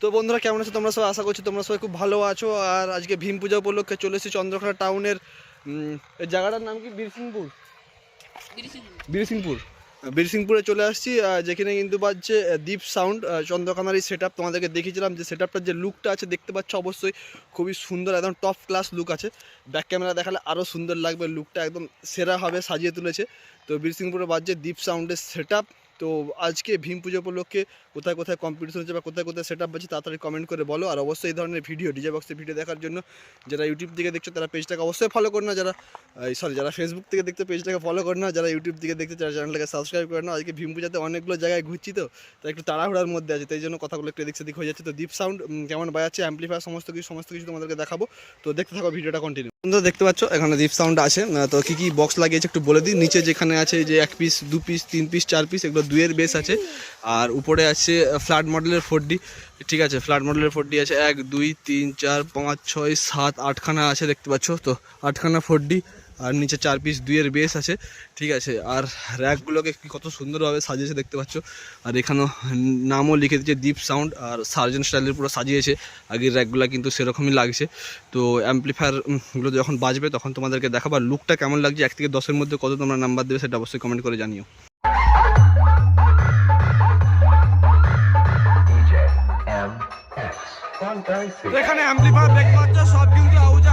তো বন্ধুরা কেমন আছো? তোমরা সবাই আশা করছি তোমরা সবাই খুব ভালো আছো। আর আজকে ভীম পূজা উপলক্ষে চলে এসেছি চন্দ্রকোনা টাউনের এই জায়গাটার নাম কি? বীরসিংপুর? বীরসিংপুর। বীরসিংপুরে। চলে আসছি যেখানে কিন্তু বাজছে দ্বীপ সাউন্ড চন্দ্রকোনার এই সেট তোমাদেরকে দেখিয়েছিলাম যে সেট যে লুকটা আছে দেখতে পাচ্ছ অবশ্যই খুবই সুন্দর একদম টপ ক্লাস লুক আছে। ব্যাক ক্যামেরা দেখালে আরও সুন্দর লাগবে লুকটা একদম সেরা হবে সাজিয়ে তুলেছে। তো বীরসিংপুরে বাজছে দ্বীপ সাউন্ডের সেট তো আজকে ভীম পুজো উপলক্ষে কোথায় কোথায় কম্পিটিশন হচ্ছে বা কোথায় কোথায় সেট আপ আছে তাড়াতাড়ি কমেন্ট করে বলো। আর অবশ্যই এই ধরনের ভিডিও ডিজে বক্সের ভিডিও দেখার জন্য যারা ইউটিউব থেকে দেখছ তারা পেজটাকে অবশ্যই ফলো করে না, যারা সরি যারা ফেসবুক থেকে দেখতে পেজটাকে ফলো করে না, যারা ইউটিউব থেকে দেখতে যারা চ্যানেলটাকে সাবস্ক্রাইব করে না। আজকে ভীম পূজাতে অনেকগুলো জায়গায় ঘুরছি তো, তাই একটু তাড়াহুড়ার মধ্যে আছে, তাই জন্য কথাগুলো একটু এদিক সেদিক হয়ে যাচ্ছে। তো দ্বীপ সাউন্ড কেমন বাজাচ্ছে অ্যাম্পলিফায়ার সমস্ত কিছু সমস্ত কিছু তোমাদেরকে দেখাবো। তো দেখতে থাকো ভিডিওটা কন্টিনিউ তোমরা দেখতে পাচ্ছ, এখানে রিপ সাউন্ড আছে। তো কি কি বক্স লাগিয়েছে একটু বলে দিই। নিচে যেখানে আছে যে এক পিস দু পিস তিন পিস চার পিস এগুলো দুয়ের বেস আছে। আর উপরে আছে ফ্ল্যাট মডেলের ফোর ঠিক আছে ফ্ল্যাট মডেলের ফোর আছে। এক, দুই, তিন, চার, পাঁচ, ছয়, সাত, আটখানা আছে দেখতে পাচ্ছ। তো আটখানা ফোর আর নিচে চার পিস দুইয়ের বেস আছে। ঠিক আছে আর র্যাকগুলোকে কি কত সুন্দরভাবে সাজিয়েছে দেখতে পাচ্ছ। আর এখানেও নামও লিখে দিয়েছে দ্বীপ সাউন্ড আর সার্জেন্ট স্টাইলের পুরো সাজিয়েছে। আগের র্যাকগুলো কিন্তু সেরকমই লাগছে। তো অ্যাম্পলিফায়ারগুলো যখন বাজবে তখন তোমাদেরকে দেখাবো। আর লুকটা কেমন লাগছে এক থেকে দশের মধ্যে কত তোমরা নাম্বার দেবে সেটা অবশ্যই কমেন্ট করে জানিও। এখানে অ্যাম্পলিফায়ার দেখতে পাচ্ছ সব কিন্তু আউজা